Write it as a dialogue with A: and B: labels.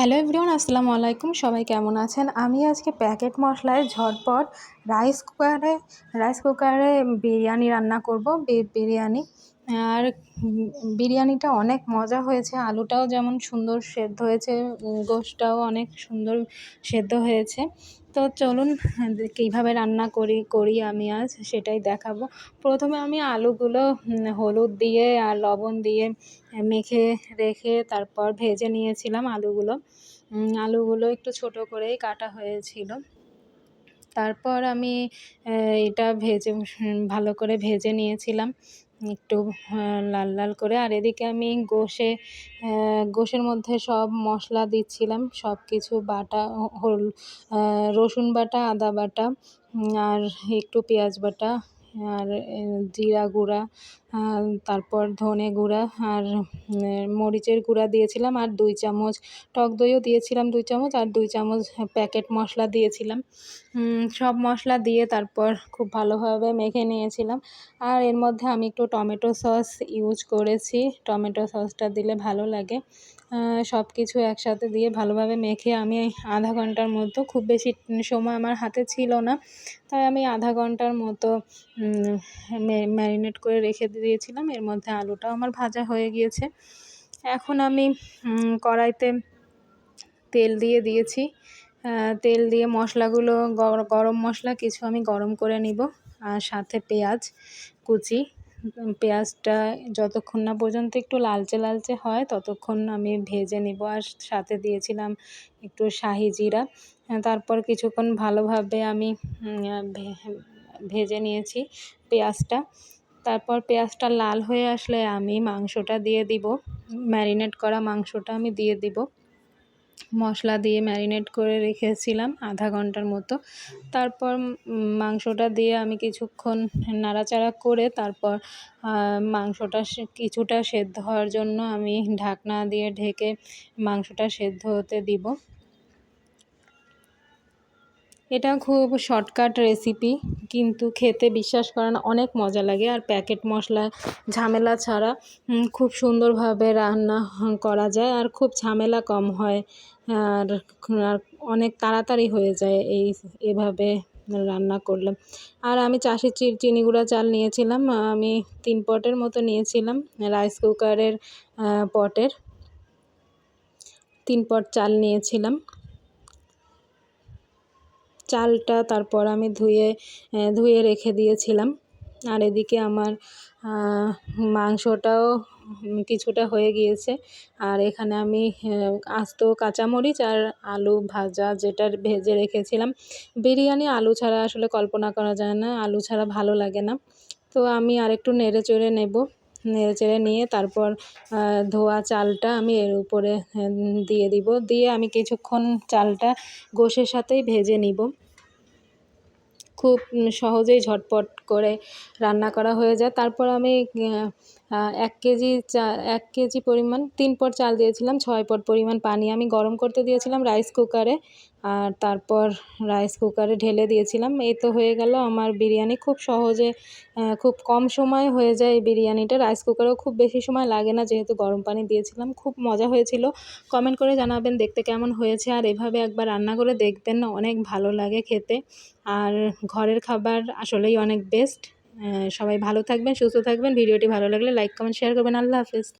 A: Hello everyone, আসসালামু আলাইকুম। সবাই কেমন আছেন? আমি আজকে প্যাকেট মশলায় ঝটপট রাইস কুকারে রাইস কুকারে বিরিয়ানি রান্না করব বিরিয়ানি। আর বিরিয়ানিটা অনেক মজা হয়েছে, আলুটাও যেমন সুন্দর সেদ্ধ হয়েছে গোশটাও অনেক সুন্দর সেদ্ধ হয়েছে। তো চলুন, কীভাবে রান্না করি করি আমি আজ সেটাই দেখাবো। প্রথমে আমি আলুগুলো হলুদ দিয়ে আর লবণ দিয়ে মেখে রেখে তারপর ভেজে নিয়েছিলাম আলুগুলো। আলুগুলো একটু ছোট করেই কাটা হয়েছিল। তারপর আমি এটা ভেজে ভালো করে ভেজে নিয়েছিলাম। একটু লাল লাল করে। আর এদিকে আমি গোশে গোষের মধ্যে সব মশলা দিচ্ছিলাম। সব কিছু বাটা হল রসুন বাটা, আদা বাটা আর একটু পেঁয়াজ বাটা, আর জিরা গুঁড়া তারপর ধনে গুঁড়া আর মরিচের গুঁড়া দিয়েছিলাম আর দুই চামচ, টক দইও দিয়েছিলাম দুই চামচ আর দুই চামচ প্যাকেট মশলা দিয়েছিলাম। সব মশলা দিয়ে তারপর খুব ভালোভাবে মেখে নিয়েছিলাম। আর এর মধ্যে আমি একটু টমেটো সস ইউজ করেছি। টমেটো সসটা দিলে ভালো লাগে। সব কিছু একসাথে দিয়ে ভালোভাবে মেখে আমি আধা ঘণ্টার মতো, খুব বেশি সময় আমার হাতে ছিল না। তাই আমি আধা ঘণ্টার মতো ম্যারিনেট করে রেখে দিয়েছিলাম, এর মধ্যে আলুটাও আমার ভাজা হয়ে গিয়েছে। এখন আমি কড়াইতে তেল দিয়ে দিয়েছি। তেল দিয়ে মশলাগুলো গরম মশলা কিছু আমি গরম করে নিব, আর সাথে পেঁয়াজ কুচি। পেঁয়াজটা যতক্ষণ না পর্যন্ত একটু লালচে লালচে হয়, ততক্ষণ আমি ভেজে নিব, আর সাথে দিয়েছিলাম একটু শাহি জিরা। তারপর কিছুক্ষণ ভালোভাবে আমি ভেজে নিয়েছি পেঁয়াজটা। তারপর পেঁয়াজটা লাল হয়ে আসলে আমি মাংসটা দিয়ে দিব। ম্যারিনেট করা মাংসটা আমি দিয়ে দিব। মশলা দিয়ে ম্যারিনেট করে রেখেছিলাম আধা ঘণ্টার মতো। তারপর মাংসটা দিয়ে আমি কিছুক্ষণ নাড়াচাড়া করে তারপর মাংসটা কিছুটা সেদ্ধ হওয়ার জন্য আমি ঢাকনা দিয়ে ঢেকে মাংসটা সেদ্ধ হতে দিব। এটা খুব শর্টকাট রেসিপি কিন্তু খেতে বিশ্বাস করেন অনেক মজা লাগে। আর প্যাকেট মশলা, ঝামেলা ছাড়া খুব সুন্দরভাবে রান্না করা যায় আর খুব ঝামেলা কম হয়। আর অনেক তাড়াতাড়ি হয়ে যায় এই, এভাবে রান্না করলাম আর আমি চাষের চিনি গুঁড়া চাল নিয়েছিলাম, আমি তিন পটের মতো নিয়েছিলাম রাইস কুকারের পটের। তিন পট চাল নিয়েছিলাম। চালটা তারপর আমি ধুয়ে ধুয়ে রেখে দিয়েছিলাম। আর এদিকে আমার মাংসটাও কিছুটা হয়ে গিয়েছে। আর এখানে আমি আস্ত কাঁচামরিচ আর আলু ভাজা যেটা ভেজে রেখেছিলাম। বিরিয়ানি আলু ছাড়া আসলে কল্পনা করা যায় না, আলু ছাড়া ভালো লাগে না। তো আমি আরেকটু নেড়ে চড়ে নেব। নেড়ে চেড়ে নিয়ে তারপর ধোয়া চালটা আমি এর উপরে দিয়ে দিব। দিয়ে আমি কিছুক্ষণ চালটা গোশের সাথেই ভেজে নিব। খুব সহজেই ঝটপট করে রান্না করা হয়ে যায়। তারপর আমি এক কেজি চা, এক কেজি পরিমাণ, তিন পট চাল দিয়েছিলাম, ছয় পট পরিমাণ পানি আমি গরম করতে দিয়েছিলাম রাইস কুকারে আর তারপর রাইস কুকারে ঢেলে দিয়েছিলাম। এই তো হয়ে গেল আমার বিরিয়ানি খুব সহজে খুব কম সময়ে হয়ে যায় এই বিরিয়ানিটা। রাইস কুকারেও খুব বেশি সময় লাগে না, যেহেতু গরম পানি দিয়েছিলাম। খুব মজা হয়েছিল। কমেন্ট করে জানাবেন দেখতে কেমন হয়েছে, আর এভাবে একবার রান্না করে দেখবেন না অনেক ভালো লাগে খেতে। আর ঘরের খাবার আসলেই অনেক বেস্ট সবাই ভালো থাকবেন সুস্থ থাকবেন। ভিডিওটি ভালো লাগলে লাইক কমেন্ট শেয়ার করবেন। আল্লাহ হাফেজ।